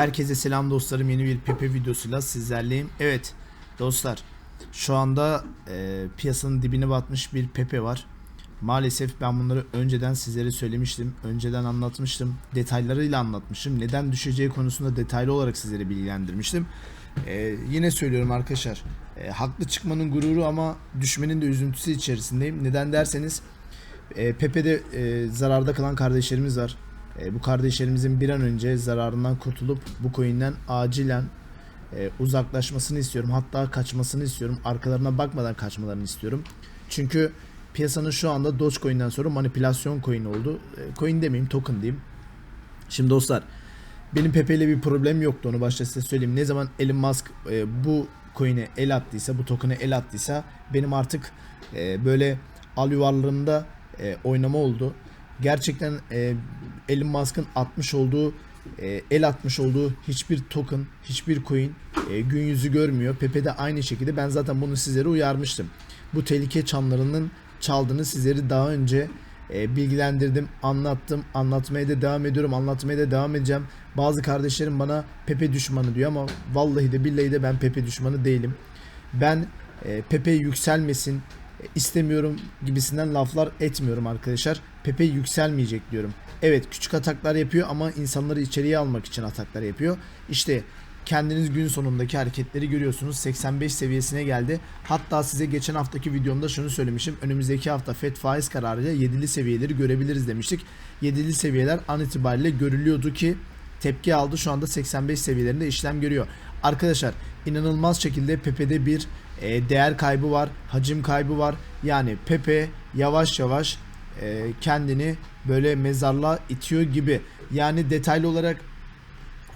Herkese selam dostlarım. Yeni bir Pepe videosuyla sizlerleyim. Evet dostlar şu anda e, piyasanın dibine batmış bir Pepe var. Maalesef ben bunları önceden sizlere söylemiştim. Önceden anlatmıştım. Detaylarıyla anlatmıştım. Neden düşeceği konusunda detaylı olarak sizlere bilgilendirmiştim. E, yine söylüyorum arkadaşlar. e, haklı çıkmanın gururu ama düşmenin de üzüntüsü içerisindeyim. Neden derseniz e, Pepe'de e, zararda kalan kardeşlerimiz var. E, bu kardeşlerimizin bir an önce zararından kurtulup bu coin'den acilen e, uzaklaşmasını istiyorum. Hatta kaçmasını istiyorum. Arkalarına bakmadan kaçmalarını istiyorum. Çünkü piyasanın şu anda Dogecoin'den sonra manipülasyon coin oldu. E, coin demeyeyim token diyeyim. Şimdi dostlar benim Pepe ile bir problem yoktu onu başta size söyleyeyim. Ne zaman Elon Musk e, bu coin'e el attıysa, bu token'e el attıysa benim artık e, böyle al yuvarlarımda e, oynama oldu. Gerçekten e, Elon Musk'ın atmış olduğu e, el atmış olduğu hiçbir token, hiçbir coin e, gün yüzü görmüyor. Pepe de aynı şekilde ben zaten bunu sizlere uyarmıştım. Bu tehlike çanlarının çaldığını sizleri daha önce e, bilgilendirdim, anlattım, anlatmaya da devam ediyorum, anlatmaya da devam edeceğim. Bazı kardeşlerim bana Pepe düşmanı diyor ama vallahi de billahi de ben Pepe düşmanı değilim. Ben e, Pepe yükselmesin istemiyorum gibisinden laflar etmiyorum arkadaşlar. Pepe yükselmeyecek diyorum. Evet küçük ataklar yapıyor ama insanları içeriye almak için ataklar yapıyor. İşte kendiniz gün sonundaki hareketleri görüyorsunuz. 85 seviyesine geldi. Hatta size geçen haftaki videomda şunu söylemişim. Önümüzdeki hafta FED faiz kararıyla 7'li seviyeleri görebiliriz demiştik. 7'li seviyeler an itibariyle görülüyordu ki tepki aldı. Şu anda 85 seviyelerinde işlem görüyor. Arkadaşlar inanılmaz şekilde Pepe'de bir e, değer kaybı var, hacim kaybı var. Yani Pepe yavaş yavaş e, kendini böyle mezarlığa itiyor gibi. Yani detaylı olarak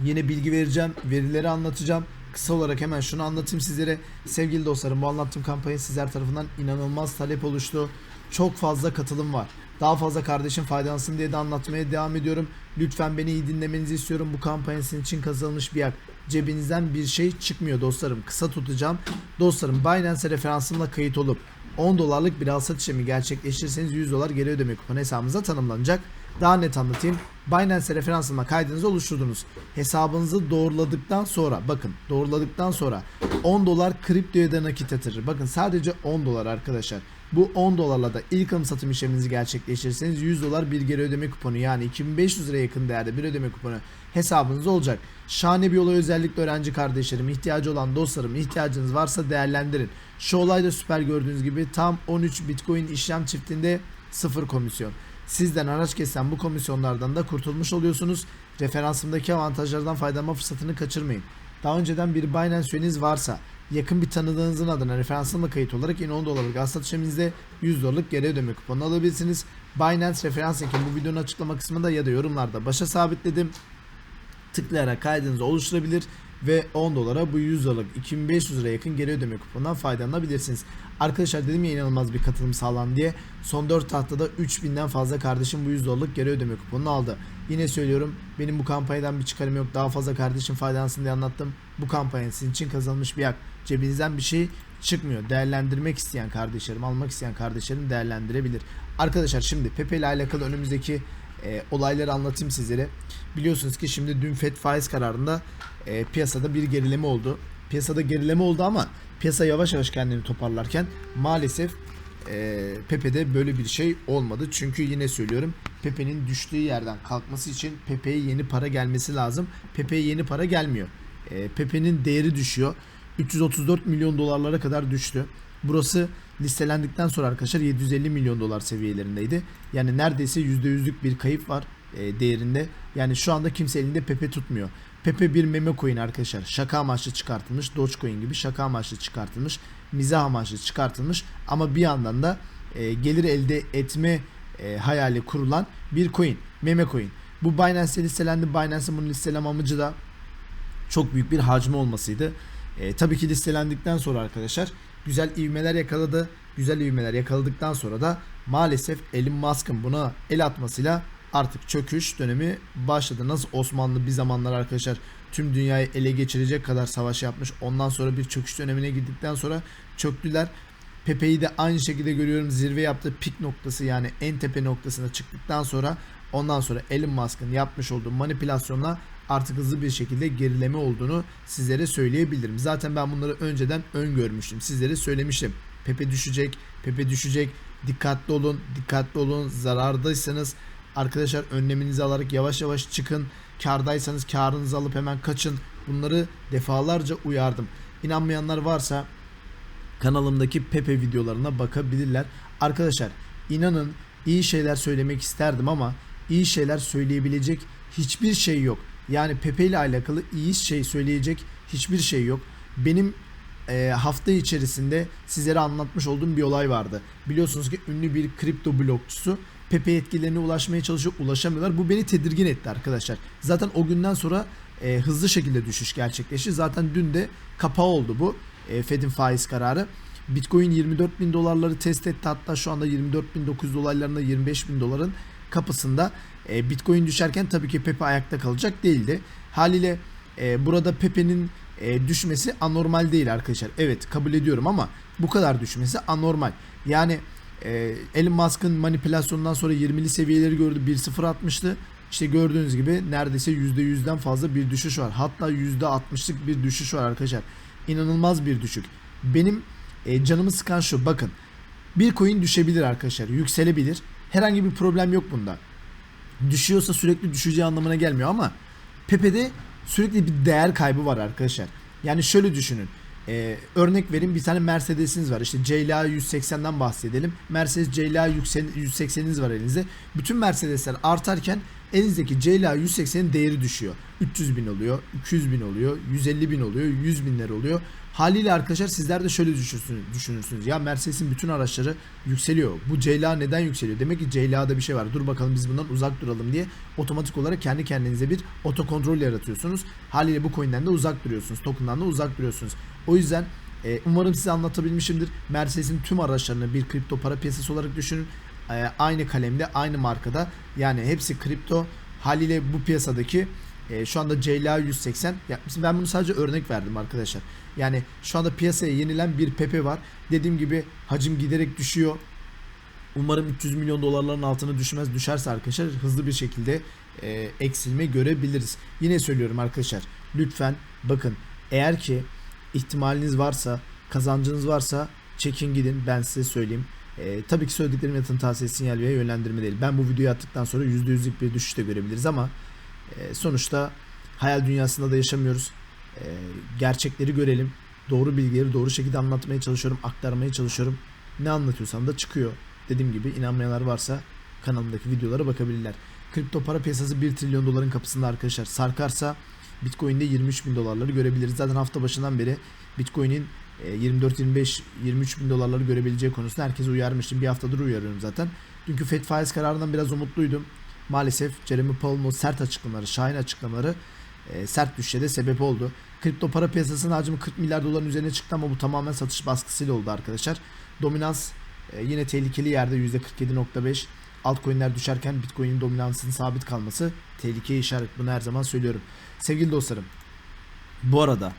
yine bilgi vereceğim, verileri anlatacağım. Kısa olarak hemen şunu anlatayım sizlere. Sevgili dostlarım bu anlattığım kampanya sizler tarafından inanılmaz talep oluştu. Çok fazla katılım var. Daha fazla kardeşim faydalansın diye de anlatmaya devam ediyorum. Lütfen beni iyi dinlemenizi istiyorum. Bu kampanya sizin için kazanılmış bir yak. Cebinizden bir şey çıkmıyor dostlarım. Kısa tutacağım. Dostlarım Binance referansımla kayıt olup 10 dolarlık bir al satış işlemi gerçekleştirirseniz 100 dolar geri ödeme kuponu hesabınıza tanımlanacak. Daha net anlatayım. Binance referansıma kaydınızı oluşturdunuz. Hesabınızı doğruladıktan sonra bakın doğruladıktan sonra 10 dolar kriptoya da nakit yatırır. Bakın sadece 10 dolar arkadaşlar. Bu 10 dolarla da ilk alım satım işleminizi gerçekleştirirseniz 100 dolar bir geri ödeme kuponu yani 2500 liraya yakın değerde bir ödeme kuponu hesabınızda olacak. Şahane bir olay özellikle öğrenci kardeşlerim, ihtiyacı olan dostlarım, ihtiyacınız varsa değerlendirin. Şu olayda süper gördüğünüz gibi tam 13 Bitcoin işlem çiftinde sıfır komisyon. Sizden araç kesen bu komisyonlardan da kurtulmuş oluyorsunuz. Referansımdaki avantajlardan faydalanma fırsatını kaçırmayın. Daha önceden bir Binance üyeniz varsa yakın bir tanıdığınızın adına referansımla kayıt olarak yine 10 dolarlık al satış işleminizde 100 dolarlık geri ödeme kuponu alabilirsiniz. Binance referans linkim bu videonun açıklama kısmında ya da yorumlarda başa sabitledim tıklayarak kaydınızı oluşturabilir ve 10 dolara bu 100 dolarlık 2500 liraya yakın geri ödeme kuponundan faydalanabilirsiniz. Arkadaşlar dedim ya inanılmaz bir katılım sağlan diye. Son 4 haftada 3000'den fazla kardeşim bu 100 dolarlık geri ödeme kuponunu aldı. Yine söylüyorum benim bu kampanyadan bir çıkarım yok. Daha fazla kardeşim faydalansın diye anlattım. Bu kampanya sizin için kazanılmış bir hak. Cebinizden bir şey çıkmıyor. Değerlendirmek isteyen kardeşlerim, almak isteyen kardeşlerim değerlendirebilir. Arkadaşlar şimdi Pepe ile alakalı önümüzdeki e, olayları anlatayım sizlere. Biliyorsunuz ki şimdi dün FED faiz kararında e, piyasada bir gerileme oldu. Piyasada gerileme oldu ama piyasa yavaş yavaş kendini toparlarken maalesef e, Pepe'de böyle bir şey olmadı. Çünkü yine söylüyorum Pepe'nin düştüğü yerden kalkması için Pepe'ye yeni para gelmesi lazım. Pepe'ye yeni para gelmiyor. E, Pepe'nin değeri düşüyor. 334 milyon dolarlara kadar düştü. Burası listelendikten sonra arkadaşlar 750 milyon dolar seviyelerindeydi. Yani neredeyse %100'lük bir kayıp var e, değerinde. Yani şu anda kimse elinde Pepe tutmuyor. Pepe bir meme coin arkadaşlar. Şaka amaçlı çıkartılmış. Dogecoin gibi şaka amaçlı çıkartılmış. Mizah amaçlı çıkartılmış. Ama bir yandan da e, gelir elde etme e, hayali kurulan bir coin. Meme coin. Bu Binance'de listelendi. Binance'ın bunu listeleme amacı da çok büyük bir hacmi olmasıydı. E, tabii ki listelendikten sonra arkadaşlar güzel ivmeler yakaladı. Güzel ivmeler yakaladıktan sonra da maalesef Elon Musk'ın buna el atmasıyla artık çöküş dönemi başladı. Nasıl Osmanlı bir zamanlar arkadaşlar tüm dünyayı ele geçirecek kadar savaş yapmış. Ondan sonra bir çöküş dönemine girdikten sonra çöktüler. Pepe'yi de aynı şekilde görüyorum zirve yaptığı pik noktası yani en tepe noktasına çıktıktan sonra ondan sonra Elon Musk'ın yapmış olduğu manipülasyonla artık hızlı bir şekilde gerileme olduğunu sizlere söyleyebilirim. Zaten ben bunları önceden öngörmüştüm. Sizlere söylemiştim. Pepe düşecek, Pepe düşecek. Dikkatli olun, dikkatli olun. Zarardaysanız arkadaşlar önleminizi alarak yavaş yavaş çıkın. Kardaysanız karınızı alıp hemen kaçın. Bunları defalarca uyardım. İnanmayanlar varsa kanalımdaki Pepe videolarına bakabilirler. Arkadaşlar inanın iyi şeyler söylemek isterdim ama iyi şeyler söyleyebilecek hiçbir şey yok. Yani Pepe ile alakalı iyi şey söyleyecek hiçbir şey yok. Benim e, hafta içerisinde sizlere anlatmış olduğum bir olay vardı. Biliyorsunuz ki ünlü bir kripto blokçusu Pepe etkilerine ulaşmaya çalışıyor, ulaşamıyorlar. Bu beni tedirgin etti arkadaşlar. Zaten o günden sonra e, hızlı şekilde düşüş gerçekleşti. Zaten dün de kapağı oldu bu e, Fed'in faiz kararı. Bitcoin 24 bin dolarları test etti. Hatta şu anda 24 bin 900 dolarlarında 25 bin doların kapısında. E, Bitcoin düşerken tabii ki Pepe ayakta kalacak değildi. Haliyle e, burada Pepe'nin e, düşmesi anormal değil arkadaşlar. Evet kabul ediyorum ama bu kadar düşmesi anormal. Yani e, Elon Musk'ın manipülasyonundan sonra 20'li seviyeleri gördü 1.0 atmıştı. İşte gördüğünüz gibi neredeyse %100'den fazla bir düşüş var. Hatta %60'lık bir düşüş var arkadaşlar. İnanılmaz bir düşük. Benim e, canımı sıkan şu bakın. Bir coin düşebilir arkadaşlar. Yükselebilir. Herhangi bir problem yok bunda. Düşüyorsa sürekli düşeceği anlamına gelmiyor ama Pepe'de sürekli bir değer kaybı var arkadaşlar. Yani şöyle düşünün. Ee, örnek vereyim bir tane Mercedes'iniz var. İşte CLA 180'den bahsedelim. Mercedes CLA 180'iniz var elinizde. Bütün Mercedesler artarken elinizdeki CLA 180'in değeri düşüyor. 300 bin oluyor, 200 bin oluyor, 150 bin oluyor, 100 binler oluyor. Haliyle arkadaşlar sizler de şöyle düşünürsünüz. Ya Mercedes'in bütün araçları yükseliyor. Bu CLA neden yükseliyor? Demek ki CLA'da bir şey var. Dur bakalım biz bundan uzak duralım diye otomatik olarak kendi kendinize bir otokontrol yaratıyorsunuz. Haliyle bu coin'den de uzak duruyorsunuz. Token'dan da uzak duruyorsunuz. O yüzden e, umarım size anlatabilmişimdir. Mercedes'in tüm araçlarını bir kripto para piyasası olarak düşünün. E, aynı kalemde, aynı markada. Yani hepsi kripto. Haliyle bu piyasadaki e, şu anda CLA 180 ya ben bunu sadece örnek verdim arkadaşlar. Yani şu anda piyasaya yenilen bir Pepe var. Dediğim gibi hacim giderek düşüyor. Umarım 300 milyon dolarların altına düşmez. Düşerse arkadaşlar hızlı bir şekilde e, eksilme görebiliriz. Yine söylüyorum arkadaşlar. Lütfen bakın eğer ki ihtimaliniz varsa, kazancınız varsa çekin gidin ben size söyleyeyim. E, tabii ki söylediklerim yatırım tavsiyesi sinyal ve yönlendirme değil. Ben bu videoyu attıktan sonra %100'lük bir düşüş de görebiliriz ama e, sonuçta hayal dünyasında da yaşamıyoruz. E, gerçekleri görelim. Doğru bilgileri doğru şekilde anlatmaya çalışıyorum, aktarmaya çalışıyorum. Ne anlatıyorsam da çıkıyor. Dediğim gibi inanmayanlar varsa kanalımdaki videolara bakabilirler. Kripto para piyasası 1 trilyon doların kapısında arkadaşlar. Sarkarsa Bitcoin'de 23 bin dolarları görebiliriz. Zaten hafta başından beri Bitcoin'in 24-25-23 bin dolarları görebileceği konusunda herkese uyarmıştım. Bir haftadır uyarıyorum zaten. Dünkü FED faiz kararından biraz umutluydum. Maalesef Jeremy Powell'ın sert açıklamaları, şahin açıklamaları e, sert düşüşe de sebep oldu. Kripto para piyasasının hacmi 40 milyar doların üzerine çıktı ama bu tamamen satış baskısıyla oldu arkadaşlar. Dominans e, yine tehlikeli yerde %47.5. Altcoin'ler düşerken Bitcoin'in dominansının sabit kalması tehlikeye işaret. Bunu her zaman söylüyorum. Sevgili dostlarım. Bu arada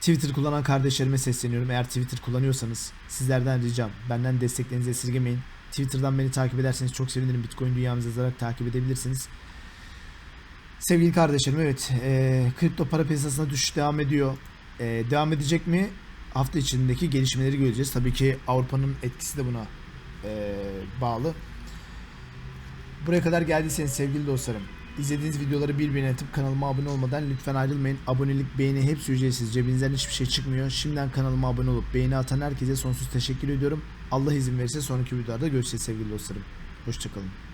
Twitter kullanan kardeşlerime sesleniyorum. Eğer Twitter kullanıyorsanız sizlerden ricam benden desteklerinizi esirgemeyin. Twitter'dan beni takip ederseniz çok sevinirim. Bitcoin dünyamızı yazarak takip edebilirsiniz. Sevgili kardeşlerim evet e, kripto para piyasasına düşüş devam ediyor. E, devam edecek mi? Hafta içindeki gelişmeleri göreceğiz. Tabii ki Avrupa'nın etkisi de buna e, bağlı. Buraya kadar geldiyseniz sevgili dostlarım izlediğiniz videoları birbirine atıp kanalıma abone olmadan lütfen ayrılmayın. Abonelik, beğeni hepsi ücretsiz. Cebinizden hiçbir şey çıkmıyor. Şimdiden kanalıma abone olup beğeni atan herkese sonsuz teşekkür ediyorum. Allah izin verirse sonraki videolarda görüşeceğiz sevgili dostlarım. Hoşçakalın.